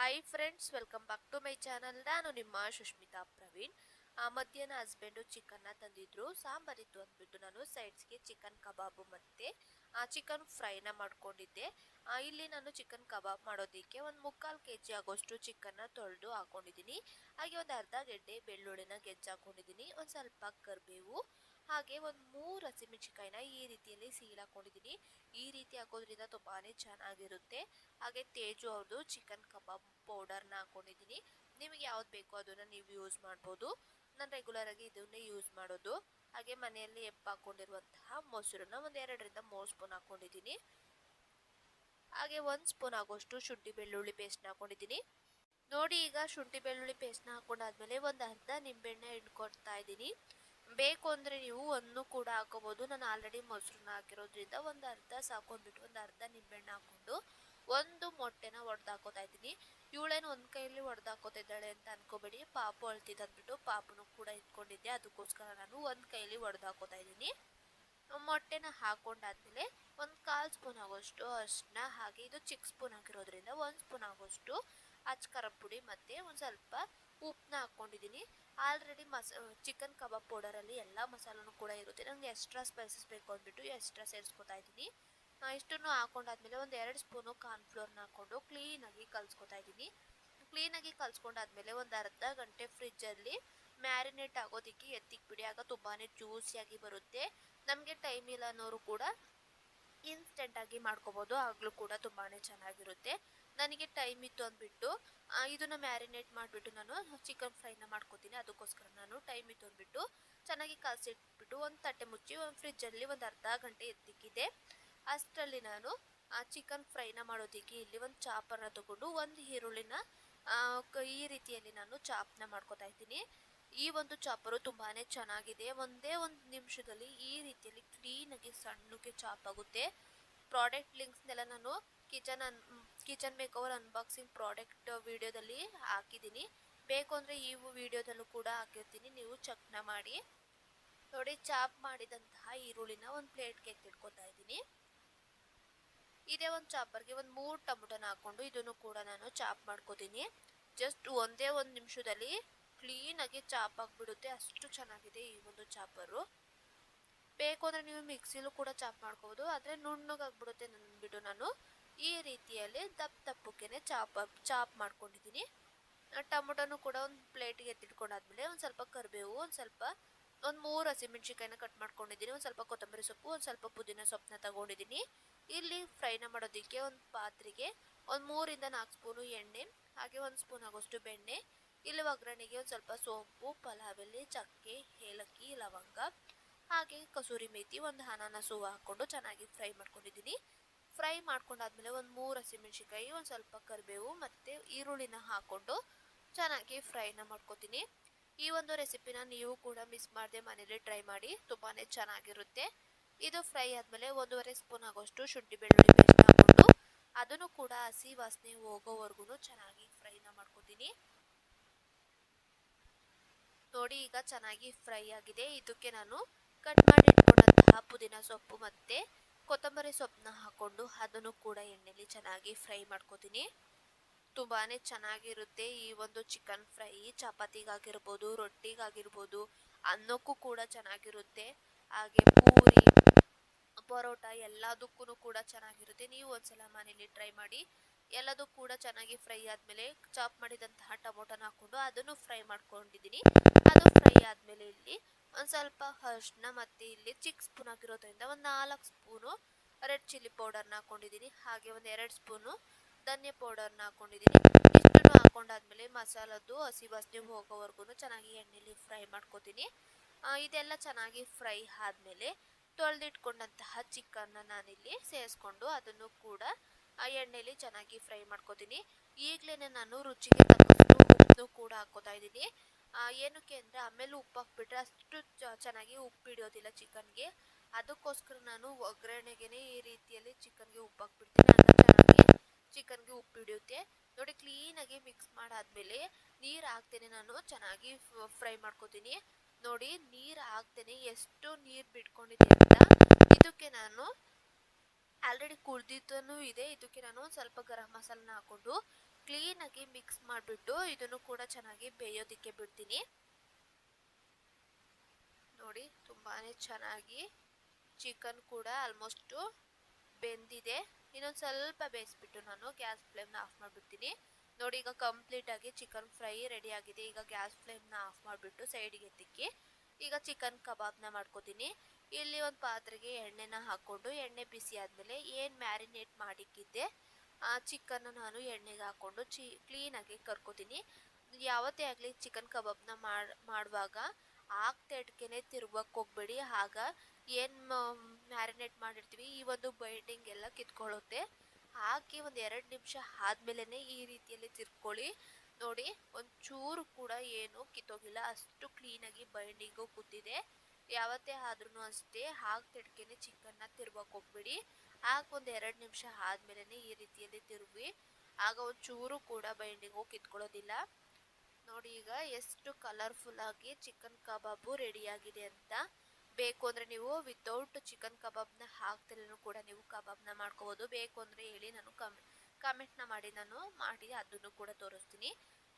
Hi friends welcome back to my channel ನಾನು ನಿಮ್ಮ ಸುಷ್ಮಿತಾ ಪ್ರವೀಣ್. ಆ, ಮಧ್ಯಾಹ್ನ ಹಸ್ಬೆಂಡು ಚಿಕನ್ನ ತಂದಿದ್ರು. ಸಾಂಬಾರಿತ್ತು ಅಂದ್ಬಿಟ್ಟು ನಾನು ಸೈಡ್ಸ್ಗೆ ಚಿಕನ್ ಕಬಾಬು ಮತ್ತು ಚಿಕನ್ ಫ್ರೈನ ಮಾಡ್ಕೊಂಡಿದ್ದೆ. ಇಲ್ಲಿ ನಾನು ಚಿಕನ್ ಕಬಾಬ್ ಮಾಡೋದಕ್ಕೆ ಒಂದು ಮುಕ್ಕಾಲು ಕೆ ಜಿ ಆಗೋಷ್ಟು ಚಿಕನ್ನ ತೊಳೆದು ಹಾಕೊಂಡಿದ್ದೀನಿ. ಹಾಗೆ ಒಂದು ಅರ್ಧ ಗೆಡ್ಡೆ ಬೆಳ್ಳುಳ್ಳಿನ ಗೆಜ್ಜೆ ಹಾಕೊಂಡಿದ್ದೀನಿ. ಒಂದು ಸ್ವಲ್ಪ ಕರಿಬೇವು ಹಾಗೆ ಒಂದು ಮೂರು ಹಸಿಮೆಣಸಿಕಾಯಿನ ಈ ರೀತಿಯಲ್ಲಿ ಸೀಲ್ ಹಾಕೊಂಡಿದ್ದೀನಿ. ಈ ರೀತಿ ಹಾಕೋದ್ರಿಂದ ತುಂಬಾ ಚೆನ್ನಾಗಿರುತ್ತೆ. ಹಾಗೆ ತೇಜು ಅವ್ರದ್ದು ಚಿಕನ್ ಕಬಾಬ್ ಪೌಡರ್ನ ಹಾಕೊಂಡಿದ್ದೀನಿ. ನಿಮಗೆ ಯಾವ್ದು ಬೇಕೋ ಅದನ್ನು ನೀವು ಯೂಸ್ ಮಾಡ್ಬೋದು. ನಾನು ರೆಗ್ಯುಲರ್ ಆಗಿ ಇದನ್ನೇ ಯೂಸ್ ಮಾಡೋದು. ಹಾಗೆ ಮನೆಯಲ್ಲಿ ಎಪ್ಪ ಹಾಕೊಂಡಿರುವಂತಹ ಮೊಸರನ್ನ ಒಂದು ಎರಡರಿಂದ ಮೂರು ಸ್ಪೂನ್ ಹಾಕೊಂಡಿದ್ದೀನಿ. ಹಾಗೆ ಒಂದು ಸ್ಪೂನ್ ಆಗೋಷ್ಟು ಶುಂಠಿ ಬೆಳ್ಳುಳ್ಳಿ ಪೇಸ್ಟ್ನ ಹಾಕೊಂಡಿದ್ದೀನಿ. ನೋಡಿ ಈಗ ಶುಂಠಿ ಬೆಳ್ಳುಳ್ಳಿ ಪೇಸ್ಟ್ನ ಹಾಕೊಂಡಾದ್ಮೇಲೆ ಒಂದು ಅರ್ಧ ನಿಂಬೆಹಣ್ಣೆ ಹಿಂಡ್ಕೊಡ್ತಾ ಇದ್ದೀನಿ. ಬೇಕು ಅಂದರೆ ನೀವು ಒಂದು ಕೂಡ ಹಾಕೋಬೋದು. ನಾನು ಆಲ್ರೆಡಿ ಮೊಸರನ್ನ ಹಾಕಿರೋದ್ರಿಂದ ಒಂದು ಅರ್ಧ ಸಾಕೊಂಡ್ಬಿಟ್ಟು ಒಂದು ಅರ್ಧ ನಿಂಬೆಹಣ್ಣು ಹಾಕೊಂಡು ಒಂದು ಮೊಟ್ಟೆನ ಒಡೆದು ಹಾಕೋತಾ ಇದ್ದೀನಿ. ಇವಳೇನು ಒಂದು ಕೈಯಲ್ಲಿ ಒಡೆದು ಹಾಕೋತಾ ಇದ್ದಾಳೆ ಅಂತ ಅನ್ಕೋಬೇಡಿ. ಪಾಪು ಅಳ್ತಿದ್ದು ಅಂದ್ಬಿಟ್ಟು ಪಾಪನು ಕೂಡ ಇಟ್ಕೊಂಡಿದ್ದೆ ಅದಕ್ಕೋಸ್ಕರ ನಾನು ಒಂದು ಕೈಯಲ್ಲಿ ಒಡೆದು ಹಾಕೋತಾ ಇದ್ದೀನಿ. ಮೊಟ್ಟೆನ ಹಾಕೊಂಡಾದ್ಮೇಲೆ ಒಂದು ಕಾಲು ಸ್ಪೂನ್ ಆಗೋಷ್ಟು ಅಷ್ಟನ್ನ ಹಾಗೆ ಇದು ಚಿಕ್ಕ ಸ್ಪೂನ್ ಹಾಕಿರೋದ್ರಿಂದ ಒಂದು ಸ್ಪೂನ್ ಆಗೋಷ್ಟು ಅಚ್ಚ ಖಾರದ ಪುಡಿ ಮತ್ತು ಒಂದು ಸ್ವಲ್ಪ ಉಪ್ಪನ್ನ ಹಾಕ್ಕೊಂಡಿದ್ದೀನಿ. ಆಲ್ರೆಡಿ ಮಸ ಚಿಕನ್ ಕಬಾಬ್ ಪೌಡರಲ್ಲಿ ಎಲ್ಲ ಮಸಾಲನೂ ಕೂಡ ಇರುತ್ತೆ. ನನಗೆ ಎಕ್ಸ್ಟ್ರಾ ಸ್ಪೈಸಸ್ ಬೇಕು ಅಂದ್ಬಿಟ್ಟು ಎಕ್ಸ್ಟ್ರಾ ಸೇರಿಸ್ಕೊತಾ ಇದ್ದೀನಿ. ಇಷ್ಟನ್ನು ಹಾಕೊಂಡಾದ್ಮೇಲೆ ಒಂದು ಎರಡು ಸ್ಪೂನು ಕಾರ್ನ್ಫ್ಲೋರ್ನ ಹಾಕ್ಕೊಂಡು ಕ್ಲೀನಾಗಿ ಕಲಿಸ್ಕೊತಾ ಇದ್ದೀನಿ. ಕ್ಲೀನಾಗಿ ಕಲಿಸ್ಕೊಂಡಾದ್ಮೇಲೆ ಒಂದು ಅರ್ಧ ಗಂಟೆ ಫ್ರಿಜ್ಜಲ್ಲಿ ಮ್ಯಾರಿನೇಟ್ ಆಗೋದಕ್ಕೆ ಎತ್ತಿಕ್ಬಿಡಿ. ಆಗ ತುಂಬಾ ಜ್ಯೂಸಿಯಾಗಿ ಬರುತ್ತೆ. ನಮಗೆ ಟೈಮ್ ಇಲ್ಲ ಅನ್ನೋರು ಕೂಡ ಇನ್ಸ್ಟೆಂಟಾಗಿ ಮಾಡ್ಕೋಬೋದು, ಆಗಲೂ ಕೂಡ ತುಂಬಾ ಚೆನ್ನಾಗಿರುತ್ತೆ. ನನಗೆ ಟೈಮ್ ಇತ್ತು ಅಂದ್ಬಿಟ್ಟು ಇದನ್ನು ಮ್ಯಾರಿನೇಟ್ ಮಾಡಿಬಿಟ್ಟು ನಾನು ಚಿಕನ್ ಫ್ರೈನ ಮಾಡ್ಕೋತೀನಿ. ಅದಕ್ಕೋಸ್ಕರ ನಾನು ಟೈಮ್ ಇತ್ತು ಅಂದ್ಬಿಟ್ಟು, ಚೆನ್ನಾಗಿ ಕಲಸಿಟ್ಬಿಟ್ಟು ಒಂದು ತಟ್ಟೆ ಮುಚ್ಚಿ ಒಂದು ಫ್ರಿಜ್ಜಲ್ಲಿ ಒಂದು ಅರ್ಧ ಗಂಟೆ ಎತ್ತಿಕ್ಕಿದೆ. ಅಷ್ಟರಲ್ಲಿ ನಾನು, ಆ ಚಿಕನ್ ಫ್ರೈನ ಮಾಡೋದಕ್ಕೆ ಇಲ್ಲಿ ಒಂದು ಚಾಪನ್ನು ತಗೊಂಡು, ಒಂದು ಈರುಳ್ಳಿನ ಈ ರೀತಿಯಲ್ಲಿ ನಾನು ಚಾಪ್ನ ಮಾಡ್ಕೋತಾ ಇದ್ದೀನಿ. ಈ ಒಂದು ಚಾಪರು ತುಂಬಾನೇ ಚೆನ್ನಾಗಿದೆ. ಒಂದೇ ಒಂದು ನಿಮಿಷದಲ್ಲಿ ಈ ರೀತಿಯಲ್ಲಿ ಕ್ಲೀನಾಗಿ ಸಣ್ಣಗೆ ಚಾಪ್ ಆಗುತ್ತೆ. ಪ್ರಾಡಕ್ಟ್ ಲಿಂಕ್ಸ್ನೆಲ್ಲ ನಾನು ಕಿಚನ್ ಅನ್ ಕಿಚನ್ ಮೇಕವರ್ ಅನ್ಬಾಕ್ಸಿಂಗ್ ಪ್ರಾಡಕ್ಟ್ ವಿಡಿಯೋದಲ್ಲಿ ಹಾಕಿದ್ದೀನಿ. ಬೇಕು ಅಂದರೆ ಈ ವಿಡಿಯೋದಲ್ಲೂ ಕೂಡ ಹಾಕಿರ್ತೀನಿ. ನೀವು ಚೆಕ್ನ ಮಾಡಿ. ನೋಡಿ, ಚಾಪ್ ಮಾಡಿದಂತಹ ಈರುಳ್ಳಿನ ಒಂದು ಪ್ಲೇಟ್ಗೆ ಎತ್ತಿಟ್ಕೊತಾ ಇದ್ದೀನಿ. ಇದೇ ಒಂದು ಚಾಪರ್ಗೆ ಒಂದು ಮೂರು ಟೊಮೊಟೊನ ಹಾಕೊಂಡು ಇದನ್ನು ಕೂಡ ನಾನು ಚಾಪ್ ಮಾಡ್ಕೋತೀನಿ. ಜಸ್ಟ್ ಒಂದೇ ಒಂದು ನಿಮಿಷದಲ್ಲಿ ಕ್ಲೀನಾಗಿ ಚಾಪ್ ಆಗಿಬಿಡುತ್ತೆ. ಅಷ್ಟು ಚೆನ್ನಾಗಿದೆ ಈ ಒಂದು ಚಾಪರು. ಬೇಕು ಅಂದರೆ ನೀವು ಮಿಕ್ಸಿಲು ಕೂಡ ಚಾಪ್ ಮಾಡ್ಕೋಬೋದು. ಆದರೆ ನುಣ್ಣಗಾಗ್ಬಿಡುತ್ತೆ ಅಂದ್ಬಿಟ್ಟು ನಾನು ಈ ರೀತಿಯಲ್ಲಿ ದಪ್ಪ ದಪ್ಪಕ್ಕೇನೆ ಚಾಪ್ ಚಾಪ್ ಮಾಡ್ಕೊಂಡಿದ್ದೀನಿ. ಟೊಮೊಟೊನು ಕೂಡ ಒಂದು ಪ್ಲೇಟಿಗೆ ಎತ್ತಿಟ್ಕೊಂಡಾದ್ಮೇಲೆ ಒಂದು ಸ್ವಲ್ಪ ಕರಿಬೇವು, ಒಂದು ಸ್ವಲ್ಪ ಒಂದು ಮೂರು ಹಸಿಮೆಣ್ಸಿಕಾಯಿನ ಕಟ್ ಮಾಡ್ಕೊಂಡಿದ್ದೀನಿ. ಒಂದು ಸ್ವಲ್ಪ ಕೊತ್ತಂಬರಿ ಸೊಪ್ಪು, ಒಂದು ಸ್ವಲ್ಪ ಪುದೀನ ಸೊಪ್ಪನ್ನ ತಗೊಂಡಿದ್ದೀನಿ. ಇಲ್ಲಿ ಫ್ರೈನ ಮಾಡೋದಕ್ಕೆ ಒಂದು ಪಾತ್ರೆಗೆ ಒಂದು ಮೂರಿಂದ ನಾಲ್ಕು ಸ್ಪೂನು ಎಣ್ಣೆ, ಹಾಗೆ ಒಂದು ಸ್ಪೂನ್ ಆಗೋಷ್ಟು ಬೆಣ್ಣೆ ಇಲ್ಲಿ ಒಗ್ಗರಣೆಗೆ ಒಂದು ಸ್ವಲ್ಪ ಸೋಂಪು ಪಲಾವ್ ಎಲೆ ಚಕ್ಕೆ, ಏಲಕ್ಕಿ, ಲವಂಗ, ಹಾಗೆ ಕಸೂರಿ ಮೇಥಿ ಒಂದು ಅನಾನಸು ಹಾಕ್ಕೊಂಡು ಚೆನ್ನಾಗಿ ಫ್ರೈ ಮಾಡ್ಕೊಂಡಿದ್ದೀನಿ. ಫ್ರೈ ಮಾಡ್ಕೊಂಡಾದ್ಮೇಲೆ ಒಂದು ಮೂರು ಹಸಿಮೆಣ್ಸಿಕಾಯಿ ಒಂದು ಸ್ವಲ್ಪ ಕರಿಬೇವು ಮತ್ತು ಈರುಳ್ಳಿನ ಹಾಕ್ಕೊಂಡು ಚೆನ್ನಾಗಿ ಫ್ರೈನ ಮಾಡ್ಕೊತೀನಿ. ಈ ಒಂದು ರೆಸಿಪಿನ ನೀವು ಕೂಡ ಮಿಸ್ ಮಾಡದೆ ಮನೇಲಿ ಟ್ರೈ ಮಾಡಿ ತುಂಬಾ ಚೆನ್ನಾಗಿರುತ್ತೆ. ಇದು ಫ್ರೈ ಆದಮೇಲೆ ಒಂದೂವರೆ ಸ್ಪೂನ್ ಆಗೋಷ್ಟು ಶುಂಠಿ ಬೆಳ್ಳುಳ್ಳಿ ಪೇಸ್ಟ್ ಹಾಕ್ಕೊಂಡು ಅದನ್ನು ಕೂಡ ಹಸಿ ವಾಸನೆ ಹೋಗೋವರೆಗೂ ಚೆನ್ನಾಗಿ ಫ್ರೈನ ಮಾಡ್ಕೊತೀನಿ. ನೋಡಿ, ಈಗ ಚೆನ್ನಾಗಿ ಫ್ರೈ ಆಗಿದೆ. ಇದಕ್ಕೆ ನಾನು ಕಟ್ ಮಾಡಿ ಇಟ್ಕೊಂಡಂತಹ ಪುದೀನ ಸೊಪ್ಪು ಮತ್ತೆ ಕೊತ್ತಂಬರಿ ಸೊಪ್ಪನ್ನ ಹಾಕೊಂಡು ಅದನ್ನು ಕೂಡ ಎಣ್ಣೆಲಿ ಚೆನ್ನಾಗಿ ಫ್ರೈ ಮಾಡ್ಕೋತೀನಿ. ತುಂಬಾ ಚೆನ್ನಾಗಿರುತ್ತೆ ಈ ಒಂದು ಚಿಕನ್ ಫ್ರೈ. ಚಪಾತಿಗಾಗಿರ್ಬೋದು, ರೊಟ್ಟಿಗಾಗಿರ್ಬೋದು, ಅನ್ನಕ್ಕೂ ಕೂಡ ಚೆನ್ನಾಗಿರುತ್ತೆ. ಹಾಗೆ ಪೂರಿ, ಪರೋಟ ಎಲ್ಲದಕ್ಕೂ ಕೂಡ ಚೆನ್ನಾಗಿರುತ್ತೆ. ನೀವು ಒಂದ್ಸಲ ಮನೇಲಿ ಟ್ರೈ ಮಾಡಿ ಎಲ್ಲದೂ ಕೂಡ ಚೆನ್ನಾಗಿ ಫ್ರೈ ಆದಮೇಲೆ ಚಾಪ್ ಮಾಡಿದಂತಹ ಟೊಮೊಟೊನ ಹಾಕೊಂಡು ಅದನ್ನು ಫ್ರೈ ಮಾಡ್ಕೊಂಡಿದ್ದೀನಿ. ಅದು ಫ್ರೈ ಆದಮೇಲೆ ಇಲ್ಲಿ ಒಂದು ಸ್ವಲ್ಪ ಅರ್ಶಿನ ಮತ್ತು ಇಲ್ಲಿ ಚಿಕ್ಕ ಸ್ಪೂನ್ ಹಾಕಿರೋದ್ರಿಂದ ಒಂದು ನಾಲ್ಕು ಸ್ಪೂನು ರೆಡ್ ಚಿಲ್ಲಿ ಪೌಡರ್ನ ಹಾಕೊಂಡಿದ್ದೀನಿ. ಹಾಗೆ ಒಂದು ಎರಡು ಸ್ಪೂನು ಧನ್ಯ ಪೌಡರ್ನ ಹಾಕೊಂಡಿದ್ದೀನಿ. ಇಷ್ಟನ್ನು ಹಾಕೊಂಡಾದ್ಮೇಲೆ ಮಸಾಲದ್ದು ಹಸಿ ವಾಸನೆ ಹೋಗೋವರೆಗೂ ಚೆನ್ನಾಗಿ ಎಣ್ಣೆಲಿ ಫ್ರೈ ಮಾಡ್ಕೊತೀನಿ. ಇದೆಲ್ಲ ಚೆನ್ನಾಗಿ ಫ್ರೈ ಆದಮೇಲೆ ತೊಳೆದಿಟ್ಕೊಂಡಂತಹ ಚಿಕನ್ನ ನಾನಿಲ್ಲಿ ಸೇರಿಸ್ಕೊಂಡು ಅದನ್ನು ಕೂಡ ಆ ಎಣ್ಣೆಲಿ ಚೆನ್ನಾಗಿ ಫ್ರೈ ಮಾಡ್ಕೊತೀನಿ. ಈಗಲೇ ನಾನು ರುಚಿಗೆ ತಕ್ಕಷ್ಟು ಕೂಡ ಹಾಕೋತಾ ಇದ್ದೀನಿ. ಏನಕ್ಕೆ ಅಂದರೆ ಆಮೇಲೆ ಉಪ್ಪು ಹಾಕ್ಬಿಟ್ರೆ ಅಷ್ಟು ಚೆನ್ನಾಗಿ ಉಪ್ಪು ಹಿಡಿಯೋದಿಲ್ಲ ಚಿಕನ್ಗೆ. ಅದಕ್ಕೋಸ್ಕರ ನಾನು ಒಗ್ಗರಣೆಗೆ ಈ ರೀತಿಯಲ್ಲಿ ಚಿಕನ್ಗೆ ಉಪ್ಪು ಹಾಕ್ಬಿಡ್ತೀನಿ. ಆಗ ಚೆನ್ನಾಗಿ ಚಿಕನ್ಗೆ ಉಪ್ಪು ಹಿಡಿಯುತ್ತೆ. ನೋಡಿ, ಕ್ಲೀನಾಗಿ ಮಿಕ್ಸ್ ಮಾಡಾದ್ಮೇಲೆ ನೀರು ಹಾಕ್ತೇನೆ ನಾನು. ಚೆನ್ನಾಗಿ ಫ್ರೈ ಮಾಡ್ಕೊತೀನಿ. ನೋಡಿ, ನೀರು ಹಾಕ್ತೇನೆ. ಎಷ್ಟು ನೀರು ಬಿಟ್ಕೊಂಡಿದೆ ಅಂತ. ಇದಕ್ಕೆ ನಾನು ಆಲ್ರೆಡಿ ಕುಳ್ದಿದ್ದೂ ಇದೆ. ಇದಕ್ಕೆ ನಾನು ಸ್ವಲ್ಪ ಗರಂ ಮಸಾಲನ ಹಾಕೊಂಡು ಕ್ಲೀನಾಗಿ ಮಿಕ್ಸ್ ಮಾಡಿಬಿಟ್ಟು ಇದನ್ನು ಕೂಡ ಚೆನ್ನಾಗಿ ಬೇಯೋದಕ್ಕೆ ಬಿಡ್ತೀನಿ. ನೋಡಿ ತುಂಬಾ ಚೆನ್ನಾಗಿ ಚಿಕನ್ ಕೂಡ ಆಲ್ಮೋಸ್ಟು ಬೆಂದಿದೆ. ಇನ್ನೊಂದು ಸ್ವಲ್ಪ ಬೇಯಿಸ್ಬಿಟ್ಟು ನಾನು ಗ್ಯಾಸ್ ಫ್ಲೇಮ್ನ ಆಫ್ ಮಾಡಿಬಿಡ್ತೀನಿ. ನೋಡಿ, ಈಗ ಕಂಪ್ಲೀಟಾಗಿ ಚಿಕನ್ ಫ್ರೈ ರೆಡಿ ಆಗಿದೆ. ಈಗ ಗ್ಯಾಸ್ ಫ್ಲೇಮ್ನ ಆಫ್ ಮಾಡಿಬಿಟ್ಟು ಸೈಡಿಗೆ ತಿಕ್ಕಿ ಈಗ ಚಿಕನ್ ಕಬಾಬ್ನ ಮಾಡ್ಕೋತೀನಿ. ಇಲ್ಲಿ ಒಂದು ಪಾತ್ರೆಗೆ ಎಣ್ಣೆನ ಹಾಕ್ಕೊಂಡು ಎಣ್ಣೆ ಬಿಸಿ ಆದಮೇಲೆ ಏನು ಮ್ಯಾರಿನೇಟ್ ಮಾಡಿಕ್ಕಿದ್ದೆ, ಆ ಚಿಕನ್ನು ನಾನು ಎಣ್ಣೆಗೆ ಹಾಕ್ಕೊಂಡು ಚಿ ಕ್ಲೀನಾಗಿ ಕರ್ಕೋತೀನಿ. ಯಾವತ್ತೇ ಆಗಲಿ ಚಿಕನ್ ಕಬಾಬ್ನ ಮಾಡಿ, ಮಾಡುವಾಗ ಆಗ್ತೆಡ್ಕೆನೆ ತಿರುಗಕ್ಕೆ ಹೋಗ್ಬೇಡಿ. ಆಗ ಏನು ಮ್ಯಾರಿನೇಟ್ ಮಾಡಿರ್ತೀವಿ, ಈ ಒಂದು ಬೈಂಡಿಂಗ್ ಎಲ್ಲ ಕಿತ್ಕೊಳ್ಳುತ್ತೆ ಹಾಕಿ ಒಂದು ಎರಡು ನಿಮಿಷ ಆದ್ಮೇಲೆ ಈ ರೀತಿಯಲ್ಲಿ ತಿರ್ಕೊಳ್ಳಿ. ನೋಡಿ, ಒಂಚೂರು ಕೂಡ ಏನು ಕಿತ್ತೋಗಿಲ್ಲ. ಅಷ್ಟು ಕ್ಲೀನಾಗಿ ಬೈಂಡಿಂಗು ಕೂತಿದೆ. ಯಾವತ್ತೇ ಆದ್ರೂ ಅಷ್ಟೇ ಹಾಗೆ ತಿಡ್ಕೆನೆ ಚಿಕನ್ನ ತಿರ್ಬೇಕು ಹೋಗ್ಬಿಡಿ. ಒಂದು ಎರಡು ನಿಮಿಷ ಆದ್ಮೇಲೆ ಈ ರೀತಿಯಲ್ಲಿ ತಿರುಗಿ ಆಗ ಚೂರು ಕೂಡ ಬೈಂಡಿಂಗು ಕಿತ್ಕೊಳ್ಳೋದಿಲ್ಲ. ನೋಡಿ ಈಗ ಎಷ್ಟು ಕಲರ್ಫುಲ್ ಆಗಿ ಚಿಕನ್ ಕಬಾಬು ರೆಡಿಯಾಗಿದೆ ಅಂತ. ಬೇಕು ಅಂದರೆ ನೀವು ವಿತೌಟ್ ಚಿಕನ್ ಕಬಾಬ್ನ ಹಾಕ್ತಿಲ್ಲೂ ಕೂಡ ನೀವು ಕಬಾಬ್ನ ಮಾಡ್ಕೋಬೋದು. ಬೇಕು ಅಂದರೆ ಹೇಳಿ ನಾನು ಕಮೆ ಕಮೆಂಟ್ನ ಮಾಡಿ ನಾನು ಮಾಡಿ ಅದನ್ನು ಕೂಡ ತೋರಿಸ್ತೀನಿ.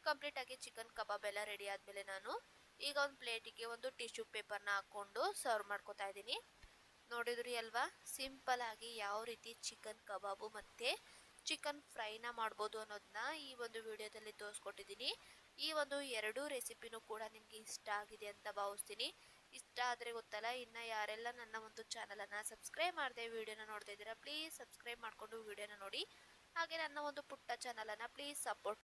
ಕಂಪ್ಲೀಟಾಗಿ ಚಿಕನ್ ಕಬಾಬ್ ಎಲ್ಲ ರೆಡಿ ಆದಮೇಲೆ ನಾನು ಈಗ ಒಂದು ಪ್ಲೇಟಿಗೆ ಒಂದು ಟಿಶ್ಯೂ ಪೇಪರ್ನ ಹಾಕ್ಕೊಂಡು ಸರ್ವ್ ಮಾಡ್ಕೊತಾ ಇದ್ದೀನಿ. ನೋಡಿದ್ರಿ ಅಲ್ವಾ? ಸಿಂಪಲ್ ಆಗಿ ಯಾವ ರೀತಿ ಚಿಕನ್ ಕಬಾಬು ಮತ್ತು ಚಿಕನ್ ಫ್ರೈನ ಮಾಡ್ಬೋದು ಅನ್ನೋದನ್ನ ಈ ಒಂದು ವಿಡಿಯೋದಲ್ಲಿ ತೋರಿಸ್ಕೊಟ್ಟಿದ್ದೀನಿ. ಈ ಒಂದು ಎರಡೂ ರೆಸಿಪಿನೂ ಕೂಡ ನಿಮಗೆ ಇಷ್ಟ ಆಗಿದೆ ಅಂತ ಭಾವಿಸ್ತೀನಿ. ಇಷ್ಟ ಆದರೆ ಗೊತ್ತಲ್ಲ, ಇನ್ನು ಯಾರೆಲ್ಲ ನನ್ನ ಒಂದು ಚಾನಲನ್ನು ಸಬ್ಸ್ಕ್ರೈಬ್ ಮಾಡಿದೆ ವಿಡಿಯೋನ ನೋಡ್ತಾ ಇದ್ದೀರಾ ಪ್ಲೀಸ್ ಸಬ್ಸ್ಕ್ರೈಬ್ ಮಾಡಿಕೊಂಡು ವಿಡಿಯೋನ ನೋಡಿ. ಹಾಗೆ ನನ್ನ ಒಂದು ಪುಟ್ಟ ಚಾನಲನ್ನು ಪ್ಲೀಸ್ ಸಪೋರ್ಟ್